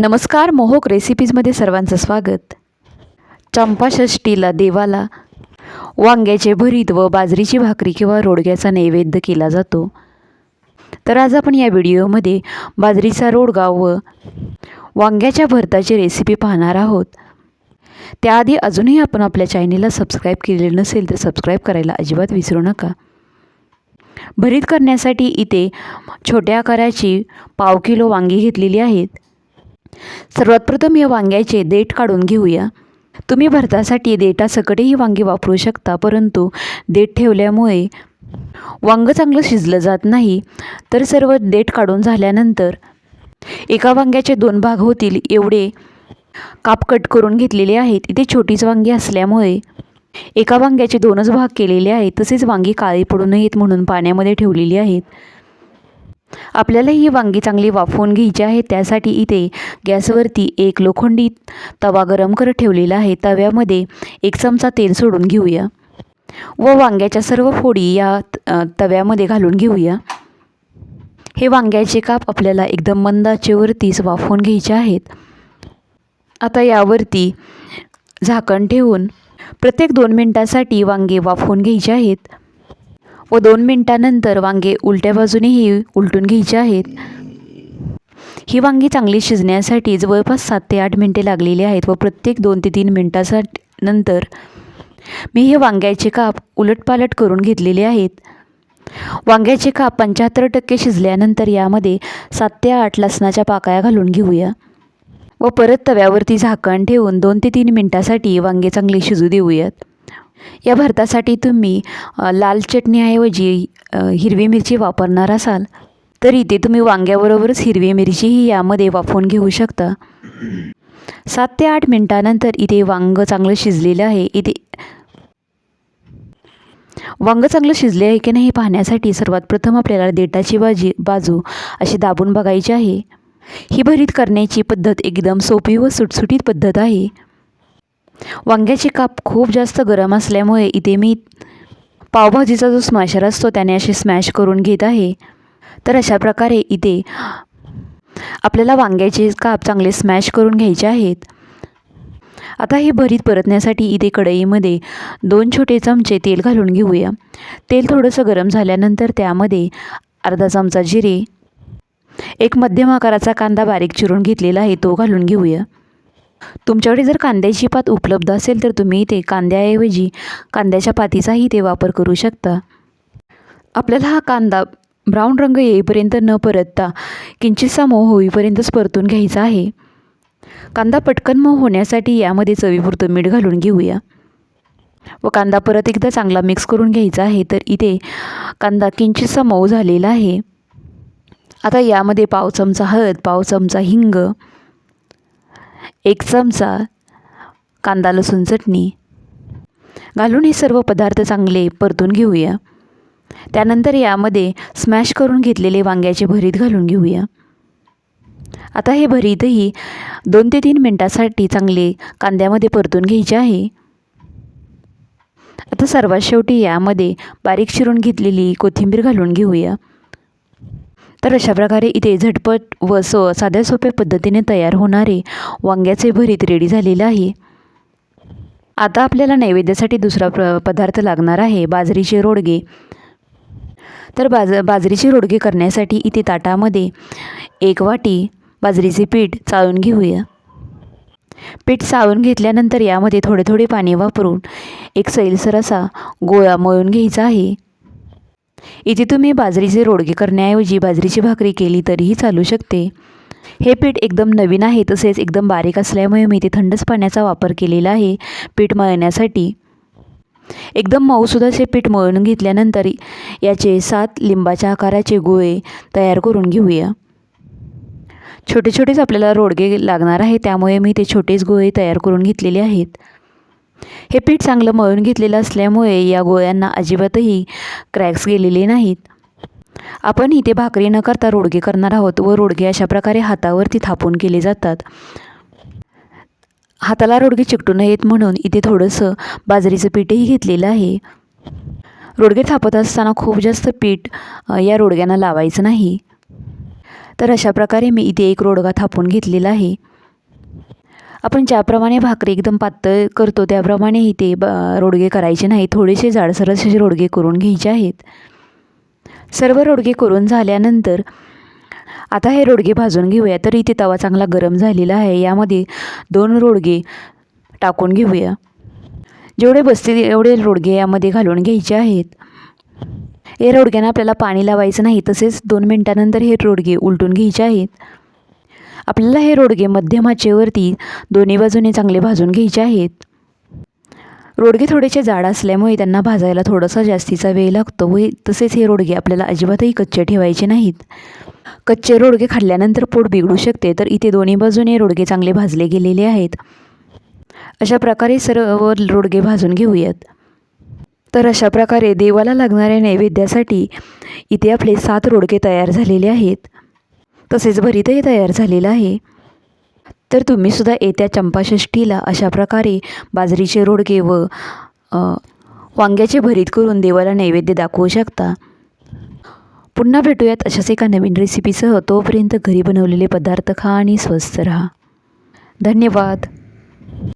नमस्कार मोहक रेसिपीजमध्ये सर्वांचं स्वागत. चंपाषष्टीला देवाला वांग्याचे भरीत व बाजरीची भाकरी किंवा रोडग्याचा नैवेद्य केला जातो. तर आज आपण या व्हिडिओमध्ये बाजरीचा रोडगा व वांग्याच्या भरताची रेसिपी पाहणार आहोत. त्याआधी अजूनही आपण आपल्या चॅनेलला सबस्क्राईब केलेलं नसेल तर सबस्क्राईब करायला अजिबात विसरू नका. भरीत करण्यासाठी इथे छोट्या आकाराची पाव किलो वांगी घेतलेली आहेत. सर्वात प्रथम या वांग्याचे देठ काढून घेऊया. तुम्ही भरतासाठी देठासकटही वांगी वापरू शकता परंतु देठ ठेवल्यामुळे वांगं चांगलं शिजलं जात नाही तर सर्व देठ काढून झाल्यानंतर एका वांग्याचे दोन भाग होतील एवढे काप कट करून घेतलेले आहेत. इथे छोटीच वांगी असल्यामुळे एका वांग्याचे दोनच भाग केलेले आहेत. तसेच वांगी काळी पडू नयेत म्हणून पाण्यामध्ये ठेवलेली आहेत. आपल्याला ही वांगी चांगली वाफवून घ्यायची आहे त्यासाठी इथे गॅसवरती एक लोखंडी तवा गरम करत ठेवलेला आहे. तव्यामध्ये एक चमचा तेल सोडून घेऊया. व वांग्याच्या सर्व फोडी या तव्यामध्ये घालून घेऊया. हे वांग्याचे काप आपल्याला एकदम मंदाचेवरतीच वाफवून घ्यायचे आहेत. आता यावरती झाकण ठेवून प्रत्येक दोन मिनटासाठी वांगे वाफवून घ्यायचे आहेत. व दोन मिनटानंतर वांगे उलट्या बाजूनेही उलटून घ्यायचे आहेत. ही वांगी चांगली शिजण्यासाठी जवळपास सात ते आठ मिनटे लागलेली आहेत व प्रत्येक दोन ते तीन मिनटासाठी नंतर मी हे वांग्याचे काप उलटपालट करून घेतलेले आहेत. वांग्याचे काप पंच्याहत्तर टक्के शिजल्यानंतर यामध्ये सात ते आठ लसणाच्या पाकळ्या घालून घेऊया व परत तव्यावरती झाकण ठेवून दोन ते तीन मिनटासाठी वांगे चांगले शिजू देऊयात. या भरतासाठी तुम्ही लाल चटणीऐवजी हिरवी मिरची वापरणार असाल तर इथे तुम्ही वांग्याबरोबरच हिरवी मिरचीही यामध्ये वाफवून घेऊ शकता. सात ते आठ मिनटानंतर इथे वांगं चांगलं शिजलेलं आहे. इथे वांगं चांगलं शिजले आहे की नाही पाहण्यासाठी सर्वात प्रथम आपल्याला देटाची बाजी बाजू अशी दाबून बघायची आहे. ही भरीत करण्याची पद्धत एकदम सोपी व सुटसुटीत पद्धत आहे. वांग्याचे काप खूप जास्त गरम असल्यामुळे इथे मी पावभाजीचा जो स्मॅशर असतो त्याने असे स्मॅश करून घेत आहे. तर अशा प्रकारे इथे आपल्याला वांग्याचे काप चांगले स्मॅश करून घ्यायचे आहेत. आता हे भरीत परतण्यासाठी इथे कढईमध्ये दोन छोटे चमचे तेल घालून घेऊया. तेल थोडंसं गरम झाल्यानंतर त्यामध्ये अर्धा चमचा जिरे एक मध्यम आकाराचा कांदा बारीक चिरून घेतलेला आहे तो घालून घेऊया. तुमच्याकडे जर कांद्याची पात उपलब्ध असेल तर तुम्ही ते कांद्याऐवजी कांद्याच्या पातीचाही ते वापर करू शकता. आपल्याला हा कांदा ब्राऊन रंग येईपर्यंत न परतता किंचितसा मऊ होईपर्यंतच परतून घ्यायचा आहे. कांदा पटकन मऊ होण्यासाठी यामध्ये चवीपुरतं मीठ घालून घेऊया. व कांदा परत एकदा चांगला मिक्स करून घ्यायचा आहे तर इथे कांदा किंचितसा मऊ झालेला आहे. आता यामध्ये पाव चमचा हळद पाव चमचा हिंग एक चमचा कांदा लसूण चटणी. घालून हे सर्व पदार्थ चांगले परतून घेऊया. त्यानंतर यामध्ये स्मॅश करून घेतलेले वांग्याचे भरीत घालून घेऊया. आता हे भरीतही दोन ते तीन मिनटासाठी चांगले कांद्यामध्ये परतून घ्यायचे आहे. आता सर्वात शेवटी यामध्ये बारीक चिरून घेतलेली कोथिंबीर घालून घेऊया. तर अशा प्रकारे इथे झटपट व स साध्या सोप्या पद्धतीने तयार होणारे वांग्याचे भरीत रेडी झालेलं आहे. आता आपल्याला नैवेद्यासाठी दुसरा प्र पदार्थ लागणार आहे बाजरीचे रोडगे. तर बाज बाजरीचे रोडगे करण्यासाठी इथे ताटामध्ये एक वाटी बाजरीचे पीठ चाळून घेऊया. पीठ चाळून घेतल्यानंतर यामध्ये थोडे थोडे पाणी वापरून एक सैलसर असा गोळा मळून घ्यायचा आहे. इथे तुम्ही बाजरीचे रोडगे करण्याऐवजी बाजरीची भाकरी केली तरीही चालू शकते. हे पीठ एकदम नवीन आहे तसेच एकदम बारीक असल्यामुळे मी इथे थंडच पाण्याचा वापर केलेला आहे पीठ मळण्यासाठी. एकदम मऊसुद्धा असे पीठ मळून घेतल्यानंतर याचे सात लिंबाच्या आकाराचे गोळे तयार करून घेऊया. छोटे छोटेच आपल्याला रोडगे लागणार आहे त्यामुळे मी ते छोटेच गोळे तयार करून घेतलेले आहेत. हे पीठ चांगलं मळून घेतलेलं असल्यामुळे या गोळ्यांना अजिबातही क्रॅक्स गेलेले नाहीत. आपण इथे भाकरी न करता रोडगे करणार आहोत व रोडगे अशा प्रकारे हातावरती थापून केले जातात. हाताला रोडगे चिकटू नयेत म्हणून इथे थोडंसं बाजरीचं पीठही घेतलेलं आहे. रोडगे थापत असताना खूप जास्त पीठ या रोडग्यांना लावायचं नाही. तर अशा प्रकारे मी इथे एक रोडगा थापून घेतलेला आहे. आपण ज्याप्रमाणे भाकरी एकदम पातळ करतो त्याप्रमाणे इथे ब रोडगे करायचे नाही थोडेसे जाडसर असे रोडगे करून घ्यायचे आहेत. सर्व रोडगे करून झाल्यानंतर आता हे रोडगे भाजून घेऊया. तर इथे तवा चांगला गरम झालेला आहे. यामध्ये दोन रोडगे टाकून घेऊया. जेवढे बसतील एवढे रोडगे यामध्ये घालून घ्यायचे आहेत. हे रोडग्यांना आपल्याला पाणी लावायचं नाही. तसेच दोन मिनटानंतर हे रोडगे उलटून घ्यायचे आहेत. आपल्याला हे रोडगे मध्यम आचेवरती दोन्ही बाजूने चांगले भाजून घ्यायचे आहेत. रोडगे थोडेसे जाड असल्यामुळे त्यांना भाजायला थोडासा जास्तीचा वेळ लागतो व तसेच हे रोडगे आपल्याला अजिबातही कच्चे ठेवायचे नाहीत. कच्चे रोडगे खाल्ल्यानंतर पोट बिघडू शकते तर इथे दोन्ही बाजूने रोडगे चांगले भाजले गेलेले आहेत. अशा प्रकारे सर्व रोडगे भाजून घेऊयात. तर अशा प्रकारे देवाला लागणाऱ्या नैवेद्यासाठी इथे आपले सात रोडगे तयार झालेले आहेत. तसेच भरीतही तयार झालेलं आहे. तर तुम्हीसुद्धा येत्या चंपाषष्ठीला अशा प्रकारे बाजरीचे रोडगे व वांग्याचे भरीत करून देवाला नैवेद्य दाखवू शकता. पुन्हा भेटूयात अशाच एका नवीन रेसिपीसह तोपर्यंत घरी बनवलेले पदार्थ खा आणि स्वस्त राहा. धन्यवाद.